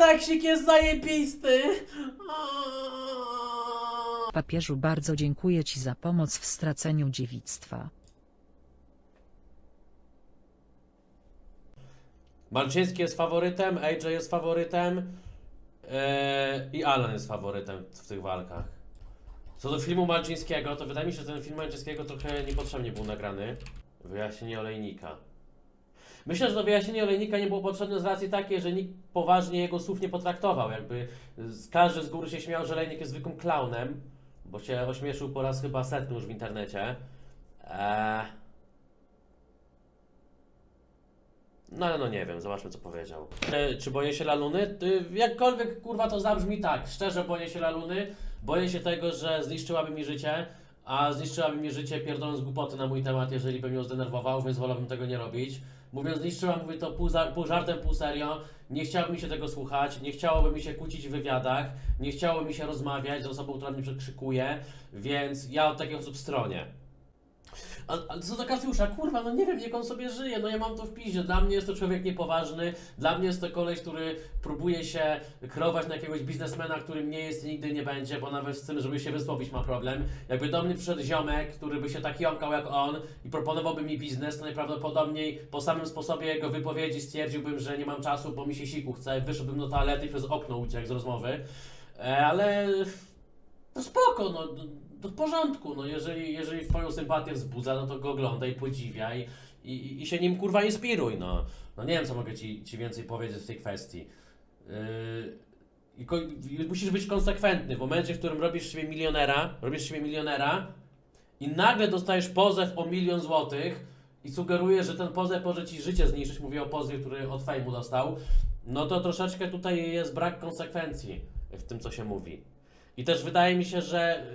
Seksik jest zajebisty! Papieżu bardzo dziękuję Ci za pomoc w straceniu dziewictwa. Malczyński jest faworytem, AJ jest faworytem e, i Alan jest faworytem w tych walkach. Co do filmu Malczyńskiego, to wydaje mi się, że ten film Malczyńskiego trochę niepotrzebnie był nagrany. Wyjaśnienie olejnika. Myślę, że to wyjaśnienie olejnika nie było potrzebne z racji takiej, że nikt poważnie jego słów nie potraktował. Jakby każdy z góry się śmiał, że olejnik jest zwykłym klaunem, bo się ośmieszył po raz chyba setny już w internecie. Eee... No ale no nie wiem, zobaczmy co powiedział. Czy boję się Laluny? Jakkolwiek kurwa to zabrzmi tak, szczerze boję się Laluny, boję się tego, że zniszczyłaby mi życie, a zniszczyłaby mi życie pierdoląc głupoty na mój temat, jeżeli bym ją zdenerwował, więc wolałbym tego nie robić. Mówiąc zniszczyła, mówię to pół, za, pół żartem, pół serio, nie chciałoby mi się tego słuchać, nie chciałoby mi się kłócić w wywiadach, nie chciałoby mi się rozmawiać z osobą, która mnie przekrzykuje, więc ja od takich osób stronię. A, a co do Kasiusza, kurwa, no nie wiem, jak on sobie żyje, no ja mam to w piździe. Dla mnie jest to człowiek niepoważny, dla mnie jest to koleś, który próbuje się kreować na jakiegoś biznesmena, którym nie jest i nigdy nie będzie, bo nawet z tym, żeby się wysłowić ma problem. Jakby do mnie przyszedł ziomek, który by się tak jąkał jak on i proponowałby mi biznes, to najprawdopodobniej po samym sposobie jego wypowiedzi stwierdziłbym, że nie mam czasu, bo mi się siku chce, wyszedłbym do toalety i przez okno uciekł z rozmowy. E, ale no spoko, no w porządku, no jeżeli, jeżeli twoją sympatię wzbudza, no to go oglądaj, podziwiaj i, i, i się nim kurwa inspiruj, no. No nie wiem, co mogę ci, ci więcej powiedzieć w tej kwestii. Yy, musisz być konsekwentny. W momencie, w którym robisz siebie milionera, robisz siebie milionera i nagle dostajesz pozew o milion złotych i sugerujesz, że ten pozew może ci życie zniszczyć, mówię o pozwie, który od fejmu dostał, no to troszeczkę tutaj jest brak konsekwencji w tym, co się mówi. I też wydaje mi się, że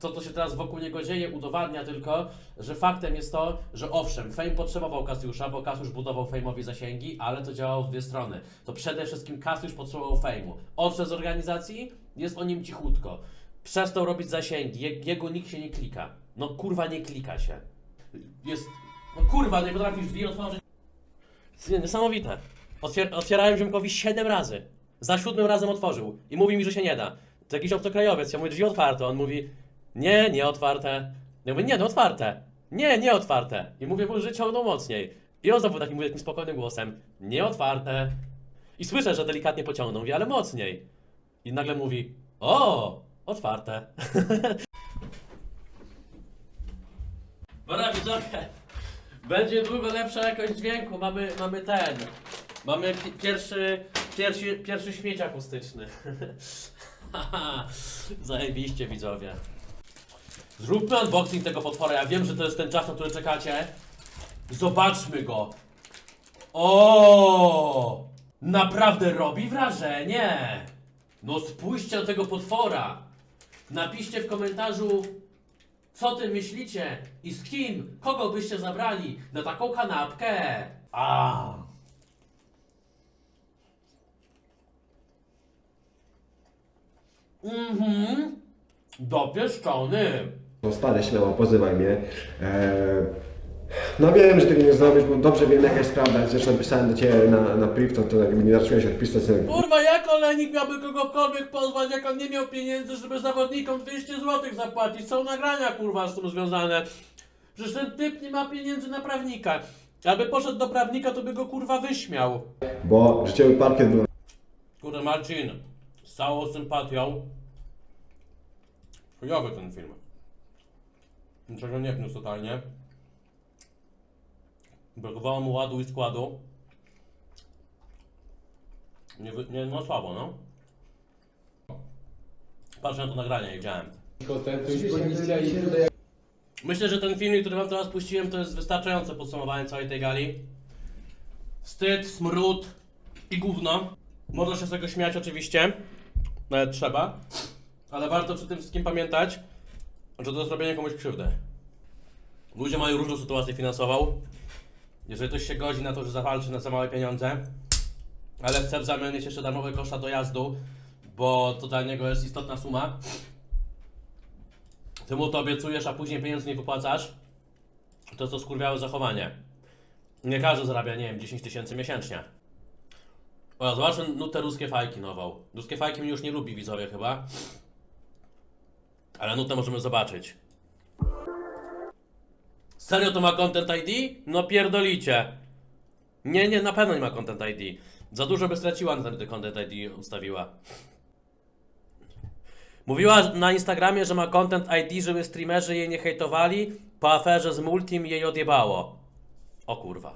to, co się teraz wokół niego dzieje, udowadnia tylko, że faktem jest to, że owszem, Fame potrzebował Kasiusza, bo Kasiusz budował Fame'owi zasięgi, ale to działało w dwie strony. To przede wszystkim Kasiusz potrzebował Fame'u. Odszedł z organizacji, jest o nim cichutko. Przestał robić zasięgi, Je- jego nikt się nie klika. No kurwa, nie klika się. Jest... No kurwa, nie potrafisz drzwi otworzyć. Niesamowite. Otwier otwierałem ziomkowi 7 razy. Za siódmym razem otworzył i mówi mi, że się nie da. To jakiś obcokrajowiec, ja mówię, drzwi otwarte. On mówi, nie, nie otwarte. Ja mówię, nie, no otwarte. Nie, nie otwarte. I mówię mu, że ciągnął mocniej. I on znowu takim mówi takim spokojnym głosem, nie otwarte. I słyszę, że delikatnie pociągnął, mówię, ale mocniej. I nagle mówi, o, otwarte. Dobra, widzowie. Będzie długo lepsza jakość dźwięku. Mamy, mamy ten. Mamy pi- pierwszy, pierwszy, pierwszy śmieć akustyczny. Zajebiście widzowie. Zróbmy unboxing tego potwora. Ja wiem, że to jest ten czas, na który czekacie. Zobaczmy go. O! Naprawdę robi wrażenie. No spójrzcie na tego potwora. Napiszcie w komentarzu, co ty myślicie i z kim, kogo byście zabrali na taką kanapkę. A. Mhm. Dopieszczony. No stary, śmiało, pozywaj mnie. Eee, no wiem, że tego nie zrobisz, bo dobrze wiem jaka jest prawda. Zresztą pisałem do Ciebie na, na priv, to, to jakby nie zacząłeś odpisać. to- Kurwa, jak Olenik miałby kogokolwiek pozwać, jak on nie miał pieniędzy, żeby zawodnikom 200 zł zapłacić? Są nagrania, kurwa, z tym związane. Przecież ten typ nie ma pieniędzy na prawnika. Jakby poszedł do prawnika, to by go kurwa wyśmiał. Bo życiowy parkiet był Kurde, Marcin, z całą sympatią. Chujowy ten film. Niczego nie wniósł totalnie. Brakowało mu ładu i składu. Nie, nie no słabo, no. Patrzę na to nagranie, widziałem. Myślę, że ten filmik, który wam teraz puściłem, to jest wystarczające podsumowanie całej tej gali. Wstyd, smród i gówno. Można się z tego śmiać oczywiście, nawet trzeba, ale warto przy tym wszystkim pamiętać, że to jest robienie komuś krzywdy. Ludzie mają różną sytuację finansową. Jeżeli ktoś się godzi na to, że zawalczy na za małe pieniądze, ale chce w zamian mieć jeszcze darmowe koszta dojazdu, bo to dla niego jest istotna suma, ty mu to obiecujesz, a później pieniędzy nie wypłacasz, to to skurwiałe zachowanie. Nie każdy zarabia, nie wiem, 10 tysięcy miesięcznie. O, zobaczmy nutę ruskie fajki nową. Ruskie fajki mnie już nie lubi widzowie chyba. Ale nutę możemy zobaczyć. Serio to ma Content ID? No pierdolicie. Nie, nie, na pewno nie ma Content ID. Za dużo by straciła na ten Content ID ustawiła. Mówiła na Instagramie, że ma Content ID, żeby streamerzy jej nie hejtowali. Po aferze z Multim jej odjebało. O kurwa.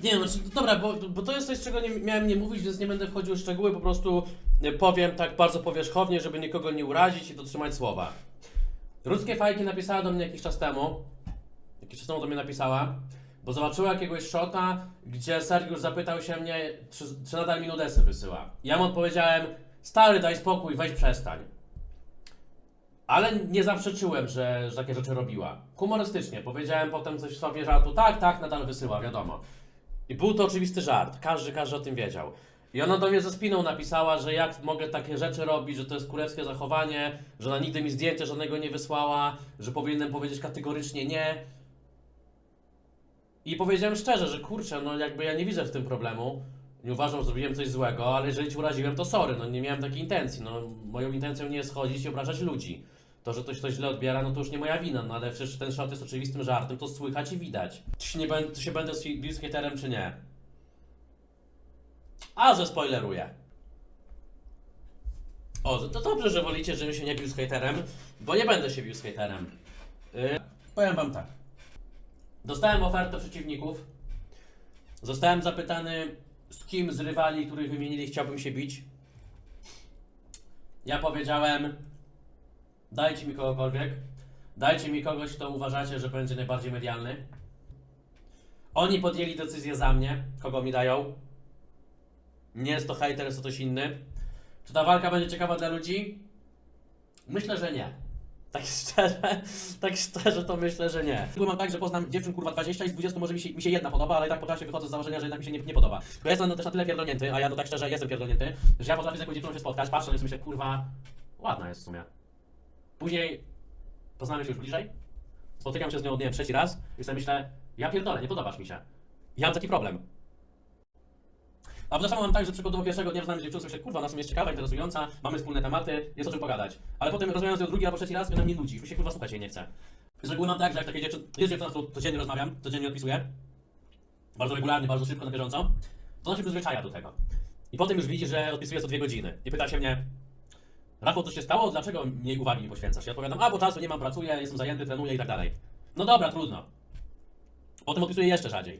Nie, no, znaczy, dobra, bo, bo to jest coś, czego nie miałem nie mówić, więc nie będę wchodził w szczegóły, po prostu y, powiem tak bardzo powierzchownie, żeby nikogo nie urazić i dotrzymać słowa. Ruskie fajki napisała do mnie jakiś czas temu, jakiś czas temu do mnie napisała, bo zobaczyła jakiegoś shota, gdzie Sergiusz zapytał się mnie, czy, czy nadal mi nudesy wysyła. Ja mu odpowiedziałem, stary, daj spokój, weź przestań. Ale nie zaprzeczyłem, że, że takie rzeczy robiła. Humorystycznie. Powiedziałem potem coś w sobie żartu, tak, tak, nadal wysyła, wiadomo. I był to oczywisty żart. Każdy, każdy o tym wiedział. I ona do mnie ze spiną napisała, że jak mogę takie rzeczy robić, że to jest kurewskie zachowanie, że ona nigdy mi zdjęcia żadnego nie wysłała, że powinienem powiedzieć kategorycznie nie. I powiedziałem szczerze, że kurczę, no jakby ja nie widzę w tym problemu. Nie uważam, że zrobiłem coś złego, ale jeżeli ci uraziłem, to sorry, no nie miałem takiej intencji. No, moją intencją nie jest chodzić i obrażać ludzi. To, że ktoś to źle odbiera, no to już nie moja wina, no ale przecież ten shot jest oczywistym żartem, to słychać i widać. Czy się, nie będę, czy się będę haterem, czy nie? A, że spoileruję. O, to dobrze, że wolicie, żebym się nie bił z bo nie będę się bił z. Yy, powiem wam tak. Dostałem ofertę przeciwników. Zostałem zapytany, z kim z rywali, których wymienili, chciałbym się bić. Ja powiedziałem, dajcie mi kogokolwiek. Dajcie mi kogoś, kto uważacie, że będzie najbardziej medialny. Oni podjęli decyzję za mnie, kogo mi dają. Nie jest to hater, jest to ktoś inny. Czy ta walka będzie ciekawa dla ludzi? Myślę, że nie. Tak szczerze, tak szczerze to myślę, że nie. Byłem mam tak, że poznam dziewczyn kurwa 20 i z 20 może mi się, mi się jedna podoba, ale i tak po czasie wychodzę z założenia, że jednak mi się nie, nie podoba. Bo jestem no też na tyle pierdolnięty, a ja to tak szczerze jestem pierdolnięty, że ja potrafię z jakąś dziewczyną się spotkać, patrzę na myślę, kurwa, ładna jest w sumie. Później poznamy się już bliżej, spotykam się z nią, nie wiem, trzeci raz i sobie myślę, ja pierdolę, nie podobasz mi się. Ja mam taki problem. A czasami mam tak, że przykładowo pierwszego dnia znam dziewczynę, myślę, kurwa, ona jest ciekawa, interesująca, mamy wspólne tematy, jest o czym pogadać. Ale potem rozmawiam z nią drugi albo trzeci raz, ona mnie nudzi, już się kurwa słuchać jej nie chce. Z reguły mam tak, że jak takie dziewczyny, jest dziewczyna, z którą codziennie rozmawiam, codziennie odpisuję, bardzo regularnie, bardzo szybko, na bieżąco, to ona się przyzwyczaja do tego. I potem już widzi, że odpisuję co dwie godziny. I pyta się mnie, Rafał, co się stało? Dlaczego mniej uwagi mi poświęcasz? Ja odpowiadam, a bo czasu nie mam, pracuję, jestem zajęty, trenuję i tak dalej. No dobra, trudno. Potem odpisuję jeszcze rzadziej.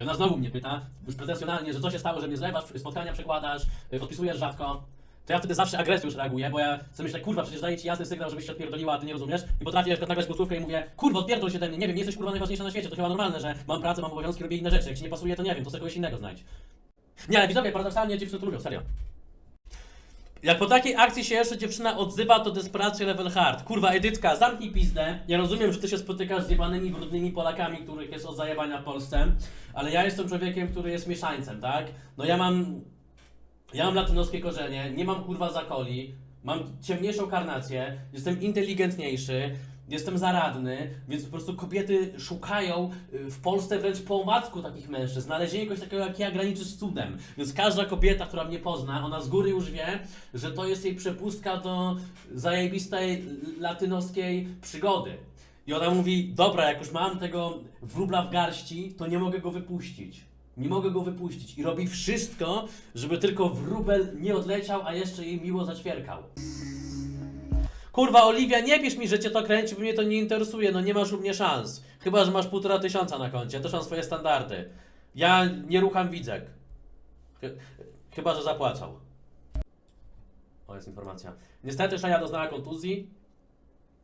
Ona znowu mnie pyta, już pretensjonalnie, że co się stało, że mnie zlewasz, spotkania przekładasz, y, odpisujesz rzadko. To ja wtedy zawsze agresją już reaguję, bo ja sobie myślę, kurwa, przecież daję ci jasny sygnał, żebyś się odpierdoliła, a ty nie rozumiesz. I potrafię przykład nagrać głosówkę i mówię, kurwa, odpierdol się mnie, nie wiem, nie jesteś kurwa najważniejsza na świecie, to chyba normalne, że mam pracę, mam obowiązki, robię inne rzeczy, jak ci nie pasuje, to nie wiem, to sobie kogoś innego znajdź. Nie, ale widzowie, paradoksalnie dziewczyny to lubią, serio. Jak po takiej akcji się jeszcze dziewczyna odzywa, to desperacja level hard. Kurwa, Edytka, zamknij pizdę. Ja rozumiem, że ty się spotykasz z jebanymi, brudnymi Polakami, których jest od zajebania w Polsce, ale ja jestem człowiekiem, który jest mieszańcem, tak? No ja mam... Ja mam latynoskie korzenie, nie mam kurwa zakoli, mam ciemniejszą karnację, jestem inteligentniejszy, jestem zaradny, więc po prostu kobiety szukają y, w Polsce wręcz po omacku takich mężczyzn. Znalezienie kogoś takiego jak ja graniczy z cudem. Więc każda kobieta, która mnie pozna, ona z góry już wie, że to jest jej przepustka do zajebistej latynoskiej przygody. I ona mówi, dobra, jak już mam tego wróbla w garści, to nie mogę go wypuścić. Nie mogę go wypuścić. I robi wszystko, żeby tylko wróbel nie odleciał, a jeszcze jej miło zaćwierkał. Kurwa, Oliwia, nie pisz mi, że cię to kręci, bo mnie to nie interesuje, no nie masz u mnie szans. Chyba, że masz półtora tysiąca na koncie, też mam swoje standardy. Ja nie rucham widzek. Chy- Chyba, że zapłacą. O, jest informacja. Niestety Szaja doznała kontuzji,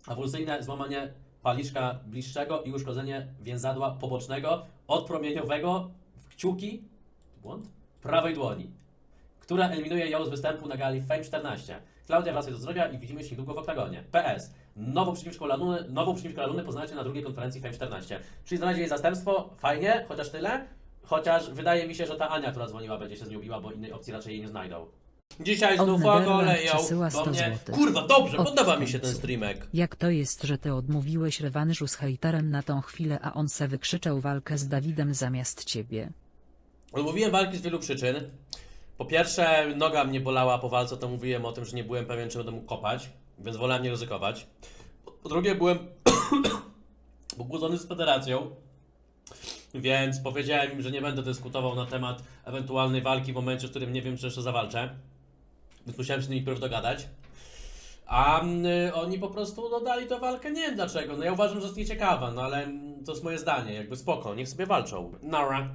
awulsyjne złamanie paliczka bliższego i uszkodzenie więzadła pobocznego odpromieniowego w kciuki, błąd, prawej dłoni, która eliminuje ją z występu na gali Fame 14. Klaudia wraca do zdrowia i widzimy się niedługo w oktagonie. PS. Nową przeciwniczką Laluny, nową przeciwniczką Laluny poznacie na drugiej konferencji Fame 14. Czyli znaleźli jej zastępstwo, fajnie, chociaż tyle. Chociaż wydaje mi się, że ta Ania, która dzwoniła, będzie się z nią biła, bo innej opcji raczej jej nie znajdą. Dzisiaj znów przesyła bo 100 mnie... złotych. Kurwa, dobrze, Od podoba mi się ten końcu. streamek. Jak to jest, że ty odmówiłeś rewanżu z hejterem na tą chwilę, a on se wykrzyczał walkę z Dawidem zamiast ciebie? Odmówiłem walki z wielu przyczyn. Po pierwsze, noga mnie bolała po walce, to mówiłem o tym, że nie byłem pewien, czy będę mógł kopać, więc wolałem nie ryzykować. Po drugie, byłem pokłócony z federacją, więc powiedziałem im, że nie będę dyskutował na temat ewentualnej walki w momencie, w którym nie wiem, czy jeszcze zawalczę. Więc musiałem się z nimi pierw dogadać. A y, oni po prostu dodali tę walkę, nie wiem dlaczego. No ja uważam, że jest nieciekawa, no ale to jest moje zdanie, jakby spoko, niech sobie walczą. Nara.